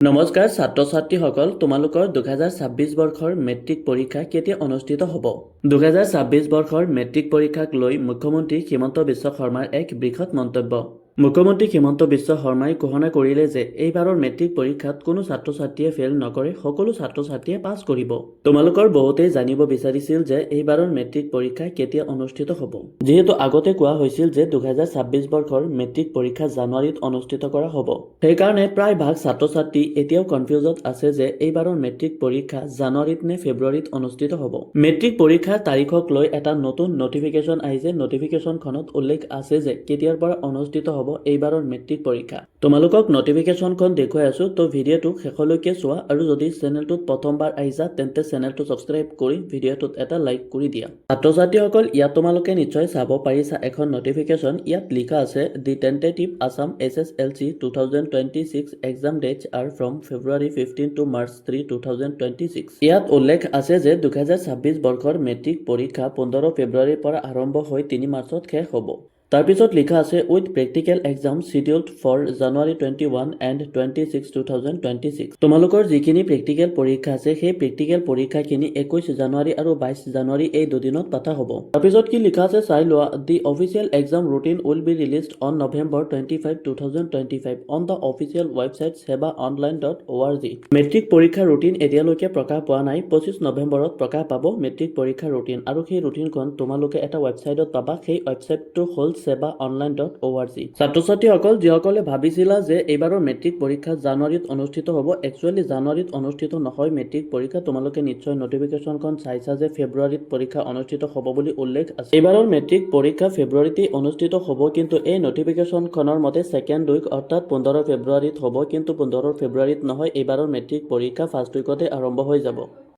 নমস্কাৰ ছাত্ৰ ছাত্ৰীসকল তোমালোকৰ দুহেজাৰ ছাব্বিছ বৰ্ষৰ মেট্ৰিক পৰীক্ষা কেতিয়া অনুষ্ঠিত হ'ব? দুহেজাৰ ছাব্বিছ বৰ্ষৰ মেট্ৰিক পৰীক্ষাক লৈ মুখ্যমন্ত্ৰী হিমন্ত বিশ্ব শৰ্মাৰ এক বৃহৎ মন্তব্য। মুখ্যমন্ত্ৰী হিমন্ত বিশ্ব শৰ্মাই ঘোষণা কৰিলে যে এইবাৰৰ মেট্ৰিক পৰীক্ষাত কোনো ছাত্ৰ ছাত্ৰীয়ে ফেইল নকৰে, সকলো ছাত্ৰ ছাত্ৰীয়ে পাছ কৰিব। তোমালোকৰ বহুতেই জানিব বিচাৰিছিল যে এইবাৰৰ মেট্ৰিক পৰীক্ষা কেতিয়া অনুষ্ঠিত হ'ব। যিহেতু আগতে কোৱা হৈছিল যে দুহেজাৰ ছাব্বিছ বৰ্ষৰ মেট্ৰিক পৰীক্ষা জানুৱাৰীত অনুষ্ঠিত কৰা হ'ব। সেইকাৰণে প্ৰায় ভাগ ছাত্ৰ ছাত্ৰী এতিয়াও কনফিউজত আছে যে এইবাৰৰ মেট্ৰিক পৰীক্ষা জানুৱাৰীত নে ফেব্ৰুৱাৰীত অনুষ্ঠিত হ'ব। মেট্ৰিক পৰীক্ষাৰ তাৰিখক লৈ এটা নতুন নটিফিকেশ্যন আহিছে। নটিফিকেশ্যনখনত উল্লেখ আছে যে কেতিয়াৰ পৰা অনুষ্ঠিত হ'ব। এইবাৰৰ মেট্ৰিক পৰীক্ষা। তোমালোকক নটিফিকেশ্যনখন দেখুৱাই আছো, তো ভিডিঅ'টো শেষলৈকে চোৱা আৰু যদি চেনেলটোত প্ৰথমবাৰ আহিছা, তেন্তে চেনেলটো ছাবস্ক্ৰাইব কৰি ভিডিঅ'টোত এটা লাইক কৰি দিয়া। ছাত্ৰ ছাত্ৰীসকল ইয়াত তোমালোকে নিশ্চয় চাব পাৰিছা এখন নটিফিকেশ্যন ইয়াত লিখা আছে the tentative Assam S S L C two thousand twenty six exam dates are from February fifteen to March three two thousand twenty six ইয়াত উল্লেখ আছে যে, দুহেজাৰ ছাব্বিছ বৰ্ষৰ মেট্ৰিক পৰীক্ষা পোন্ধৰ ফেব্ৰুৱাৰীৰ পৰা আৰম্ভ হৈ তিনি মাৰ্চত শেষ হ'ব। তাৰপিছত লিখা আছে with practical exam scheduled for January twenty one and twenty six two thousand twenty six তোমালোকৰ যিখিনি প্ৰেক্টিকেল পৰীক্ষা আছে, সেই প্ৰেক্টিকেল পৰীক্ষাখিনি একৈছ জানুৱাৰী আৰু বাইছ জানুৱাৰী এই দুদিনত পতা হ'ব। তাৰপিছত কি লিখা আছে, চাই লোৱা। The official exam routine will be released on November twenty five two thousand twenty five on the official website Seba online dot O' R G matric পৰীক্ষাৰ ৰুটিন এতিয়ালৈকে প্ৰকাশ পোৱা নাই। পঁচিছ নৱেম্বৰত প্ৰকাশ পাব মেট্ৰিক পৰীক্ষাৰ ৰুটিন আৰু সেই ৰুটিনখন তোমালোকে এটা ৱেবছাইটত পাবা। সেই ৱেবছাইটটো হ'ল সেৱা অনলাইন ডট অ' আৰ জি ছাত্ৰ ছাত্ৰীসকল যিসকলে ভাবিছিলা যে এইবাৰৰ মেট্ৰিক পৰীক্ষা জানুৱাৰীত অনুষ্ঠিত হ'ব একচুৱেলি জানুৱাৰীত অনুষ্ঠিত নহয়, মেট্ৰিক পৰীক্ষা তোমালোকে নিশ্চয় নটিফিকেশ্যনখন চাইছা যে ফেব্ৰুৱাৰীত পৰীক্ষা অনুষ্ঠিত হ'ব বুলি উল্লেখ আছে। এইবাৰৰ মেট্ৰিক পৰীক্ষা ফেব্ৰুৱাৰীতেই অনুষ্ঠিত হ'ব, কিন্তু এই নটিফিকেশ্যনখনৰ মতে ছেকেণ্ড উইক অৰ্থাৎ পোন্ধৰ ফেব্ৰুৱাৰীত হ'ব, কিন্তু পোন্ধৰ ফেব্ৰুৱাৰীত নহয়, এইবাৰৰ মেট্ৰিক পৰীক্ষা ফাৰ্ষ্ট উইকতে আৰম্ভ হৈ যাব।